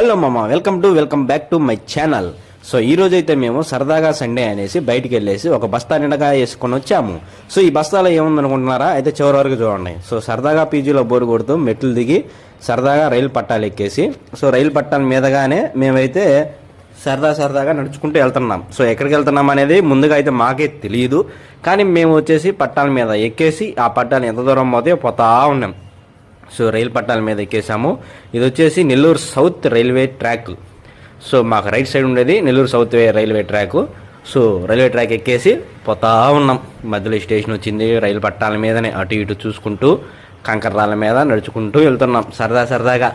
Hello మామ welcome to welcome back to my channel. So ఈ రోజు అయితే మేము సరదాగా సండే అనేసి బయటికి వెళ్ళేసి ఒక బస్తా నిండగా వేసుకొని వచ్చాము. సో ఈ బస్తాలో ఏముందనుకుంటున్నారా? అయితే చివరి వరకు చూడండి. సో సరదాగా పీజీలో బోరు కొడుతూ మెట్లు దిగి సరదాగా రైలు పట్టాలు ఎక్కేసి సో రైలు పట్టాల మీదగానే మేమైతే సరదా సరదాగా నడుచుకుంటూ వెళ్తున్నాం. సో ఎక్కడికి వెళ్తున్నాం అనేది ముందుగా అయితే మాకే తెలియదు కానీ మేము వచ్చేసి పట్టాల మీద ఎక్కేసి ఆ పట్టాలు ఎంత దూరం పోతే పోతా ఉన్నాం. సో రైలు పట్టాల మీద ఎక్కేసాము ఇది వచ్చేసి Nellore south railway track. So మాకు రైట్ సైడ్ ఉండేది Nellore south railway track. So railway track ఎక్కేసి పోతా ఉన్నాం. మధ్యలో స్టేషన్ వచ్చింది రైలు పట్టాల మీదనే అటు ఇటు చూసుకుంటూ కంకర్రాల మీద నడుచుకుంటూ వెళ్తున్నాం సరదా సరదాగా.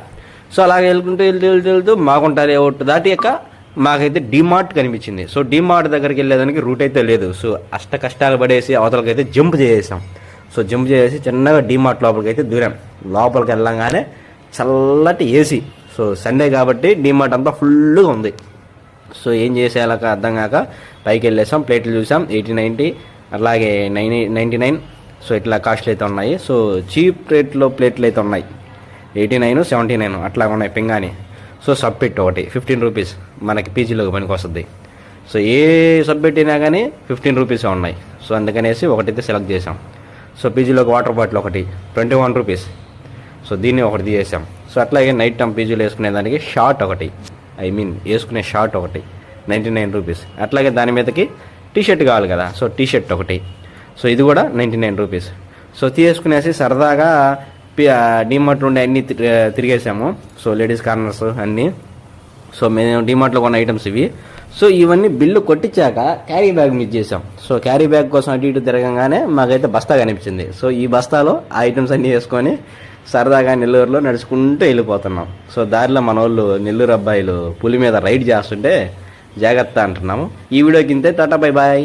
సో అలాగే వెళ్తుంటూ వెళ్తూ వెళ్తూ వెళ్తూ మాకుంటారు ఒకటి దాటి యొక్క మాకైతే డిమార్ట్ కనిపించింది. సో డిమార్ట్ దగ్గరికి వెళ్ళేదానికి రూట్ అయితే లేదు. సో అష్ట కష్టాలు పడేసి అవతలకైతే జంప్ చేసేసాం. సో జంప్ చేసి చిన్నగా డీమార్ట్ లోపలికి అయితే దూరాం. లోపలికి వెళ్ళంగానే చల్లటి ఏసీ సో సండే కాబట్టి డీమార్ట్ అంతా ఫుల్గా ఉంది. సో ఏం చేసేయాలక అర్థం కాక పైకి వెళ్ళేసాం ప్లేట్లు చూసాం ఎయిటీ నైంటీ అలాగే నైన్ నైంటీ నైన్. సో ఇట్లా కాస్ట్లు అయితే ఉన్నాయి. సో చీప్ రేట్లో ప్లేట్లు అయితే ఉన్నాయి. ఎయిటీ నైన్ సెవెంటీ నైన్ అట్లా ఉన్నాయి పింగాని సో సబ్పెట్ ఒకటి ఫిఫ్టీన్ రూపీస్ మనకి పీజీలోకి పనికి వస్తుంది సో ఏ సబ్జెక్ట్ అయినా కానీ ఫిఫ్టీన్ రూపీసే ఉన్నాయి. సో అందుకనేసి ఒకటైతే సెలెక్ట్ చేసాం. సో పీజీలోకి వాటర్ బాటిల్ ఒకటి ట్వంటీ వన్ రూపీస్. సో దీన్ని ఒకటి తీసేసాం. సో అట్లాగే నైట్ టైం పీజీలో వేసుకునే దానికి షార్ట్ ఒకటి ఐ మీన్ వేసుకునే షార్ట్ ఒకటి నైంటీ నైన్ రూపీస్. అట్లాగే దాని మీదకి టీషర్ట్ కావాలి కదా సో టీషర్ట్ ఒకటి. సో ఇది కూడా నైంటీ నైన్ రూపీస్. సో తీసుకునేసి సరదాగా డిమార్ట్ నుండి అన్ని తిరిగేసాము. సో లేడీస్ కార్నర్స్ అన్నీ సో మేము డిమార్ట్లో కొన్న ఐటమ్స్ ఇవి. సో ఇవన్నీ బిల్లు కొట్టించాక క్యారీ బ్యాగ్ మిస్ చేసాం సో క్యారీ బ్యాగ్ కోసం అటు ఇటు తిరగంగానే మాకైతే బస్తా కనిపించింది. సో ఈ బస్తాలో ఆ ఐటమ్స్ అన్నీ వేసుకొని సరదాగా నెల్లూరులో నడుచుకుంటూ వెళ్ళిపోతున్నాం. సో దారిలో మన వాళ్ళు నెల్లూరు అబ్బాయిలు పులి మీద రైడ్ చేస్తుంటే జాగ్రత్త అంటున్నాము. ఈ వీడియోకి ఇంతే. Tata bye bye.